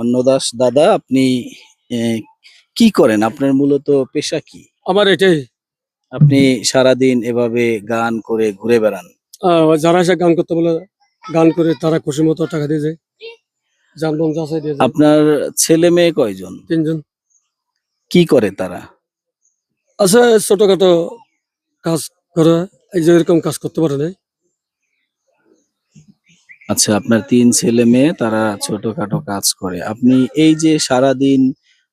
অন্নদাস দাদা আপনি কি করেন? আপনার মূলত পেশা কি? আমার এটাই। আপনি সারাদিন এভাবে গান করে ঘুরে বেড়ান? যারা এসে গান করতে বলে গান করে তারা খুশি মতো টাকা দিয়ে যায়। জানবান যাচাই দিয়ে যায়। আপনার ছেলে মেয়ে কয়জন? তিনজন। কি করে তারা? আছে ছোটখাটো কাজ করে এই যে এরকম কাজ করতে পারে না আচ্ছা আপনার তিন ছেলে মেয়ে তারা ছোটখাটো কাজ করে। আপনি এই যে সারাদিন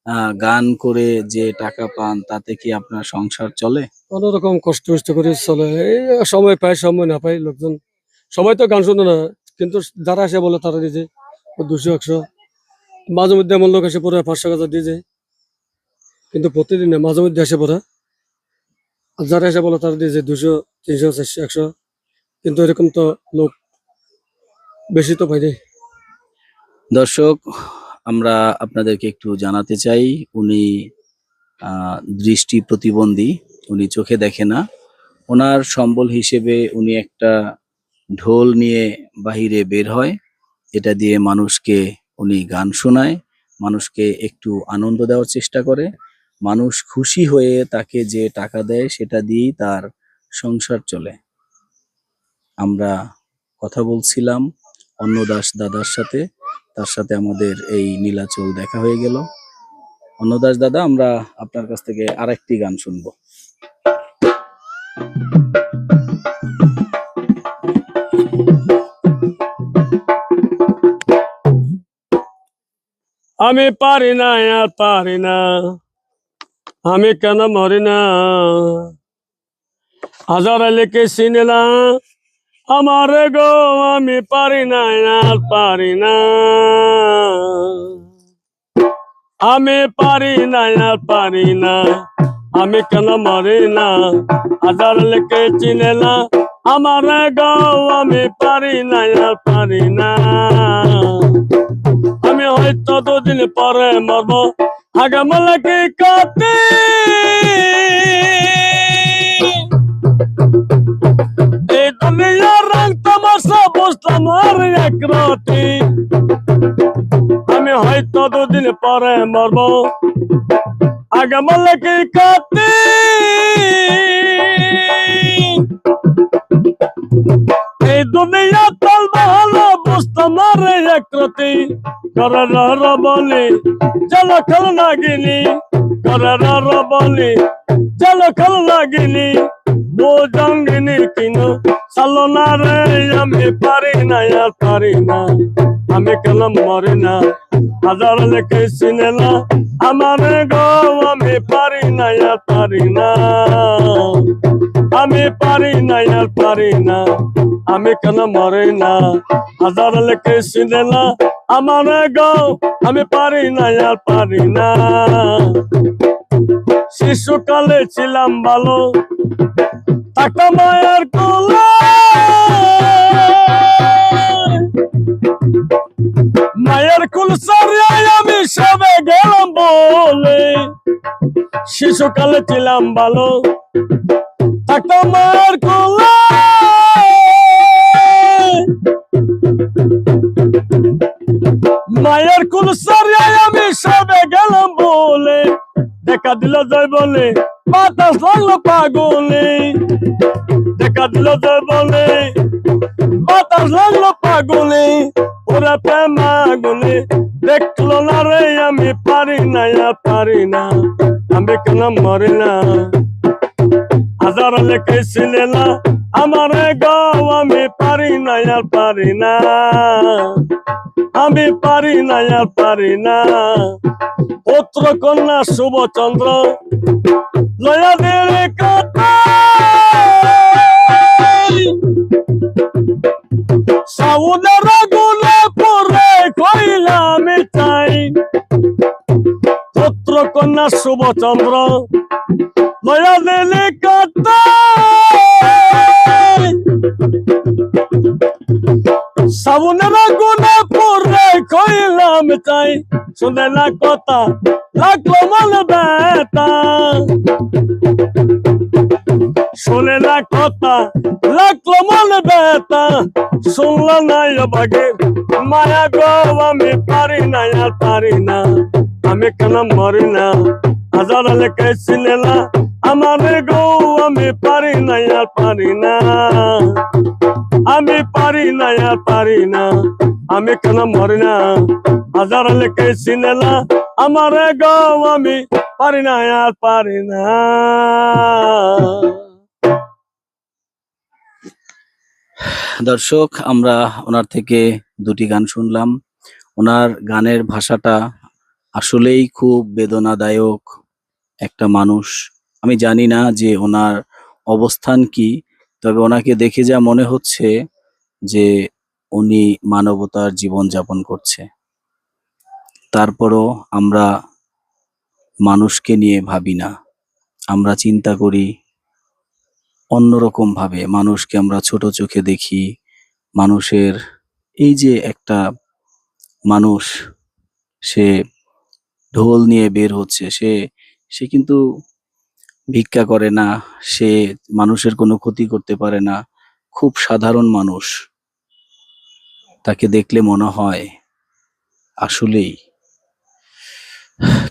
আহ, গান করে যে টাকা পান তাতে কি আপনার সংসার চলে? কোনো রকম কষ্ট কষ্ট করে চলে। এই সময় পায় সময় না পায় লোকজন। সবাই তো গান শুনে না কিন্তু যারা আসে বলে তারা দিয়ে যায়। দুশো একশো। মাঝে মধ্যে এমন লোক এসে পড়ে পাঁচশো হাজার দিয়ে যায়। কিন্তু প্রতিদিন মাঝে মধ্যে এসে পড়ে। আর যারা এসে বলে তারা দিয়ে যায় দুশো তিনশো চারশো একশো। কিন্তু এরকম তো লোক বেশি তো নাই দর্শক, আমরা আপনাদেরকে একটু জানাতে চাই, উনি দৃষ্টি প্রতিবন্ধী, উনি চোখে দেখে না। ওনার সম্বল হিসেবে উনি একটা ঢোল নিয়ে বাহিরে বের হয়। এটা দিয়ে মানুষকে উনি গান শোনায়, মানুষকে একটু আনন্দ দেওয়ার চেষ্টা করে। মানুষ খুশি হয়ে তাকে যে টাকা দেয়, সেটা দিয়েই তার সংসার চলে। আমরা কথা বলছিলাম অন্নদাস দাদার সাথে, তার সাথে আমাদের এই নীলাচল দেখা হয়ে গেল। অন্নদাস দাদা, আমরা আপনার কাছ থেকে আরেকটি গান শুনব। আমি পারি না, আর পারি না। আমি কেন মরি না? হাজার লিখে সিনেলা আমার গো, আমি পারি না আর পারি না। আমি পারি না আর পারি না। আমি কেন মরি না? হাজার লিখে চিনেলা আমার গো, আমি পারি না আর পারি না। আমি হয়তো দুদিন পরে মরব। আগে মলে কি কাতে পরে মরব। আগে মলে কি কাতে এই দুনিয়া তল ভালো বুঝতাম রে একরতি করে রর বলি চল খল লাগিনি করে রর বলি চল খল লাগিনি ও জঙ্গিনী কিনো, চলো না রে, আমি পারি না, আর পারি না। আমি কেন মরি না। হাজার লেখে সিনেলা আমার গো, আমি পারি না, আর পারি না। আমি পারি না, আর পারি না। আমি কেন মরে না। হাজার লেখে সিনেলা আমার গো, আমি পারি না, আর পারি না। শিশুকালে ছিলাম ভালো। টাকা মায়ের কোলা শিশুকালে ছিলাম ভালো। থাকতো মায়ের কোলা। মায়ের কুল সারিয়ায় আমি সবে গেলাম বলে। দেখা দিল যায় বলে। বাতাস লাগল পাগলে, দেখা দিল জয় বলে, বাতাস লাগল পাগলে, ওরা প্রেমা গুলে দেখল না রে আমি পারি না পারি না, আমি কেন মরি না? হাজার লেখে সিলেলা আমার গাও আমি পারি না আর পারি না, আমি পারি না আর পারি না। পুত্র কন্যা শুভচন্দ্র লয়াদের কথা সাউদের গুলে পরে কইলাম চাই পুত্র কন্যা শুভচন্দ্র লয়াদের কথা সাবুনের গুনে পরে কইলাম চাই শুনে না কথা, লাগল মনে ব্যথা। শোনে না কথা, লাগল মনে ব্যথা। শুনলো না বাগে, মায়া গো, আমি পারি না, আর পারি না। আমি কেন মরি না? হাজার লেখে চিনেলা আমার গো, আমি পারি না, আর পারি না। আমি পারি না, আর পারি না। আমি কেন মরি না? হাজার লেখে চিনেলা, আমার গো আমি পারি না, আর পারি না। দর্শক, আমরা ওনার থেকে দুটি গান শুনলাম। ওনার গানের ভাষাটা আসলেই খুব বেদনাদায়ক একটা মানুষ। আমি জানি না যে ওনার অবস্থান কি, তবে ওনাকে দেখে যা মনে হচ্ছে যে উনি মানবতার জীবন যাপন করছে। তারপরও আমরা মানুষকে নিয়ে ভাবি না। আমরা চিন্তা করি অন্যরকম ভাবে মানুষকে আমরা ছোট চোখে দেখি। মানুষের এই যে একটা মানুষ, সে ঢোল নিয়ে বের হচ্ছে, সে সে কিন্তু ভিক্ষা করে না, সে মানুষের কোনো ক্ষতি করতে পারে না। খুব সাধারণ মানুষ। তাকে দেখলে মনে হয় আসলেই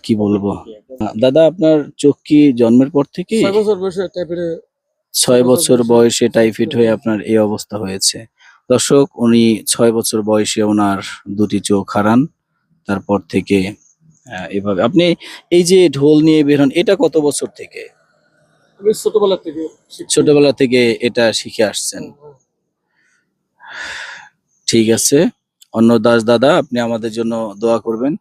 কি বলব? দাদা আপনার চোখ কি জন্মের পর থেকে? ছয় বছর বয়সে টাইফয়েড হয়ে আপনার এই অবস্থা হয়েছে। দর্শক উনি ছয় বছর বয়সে ওনার দুটি চোখ হারান তারপর থেকে এভাবে। আপনি এই যে ঢোল নিয়ে বের হন এটা কত বছর থেকে? ছোটবেলা থেকে ছোটবেলা থেকে এটা শিখে আসছেন। ঠিক আছে। অন্য দাস দাদা আপনি আমাদের জন্য দোয়া করবেন।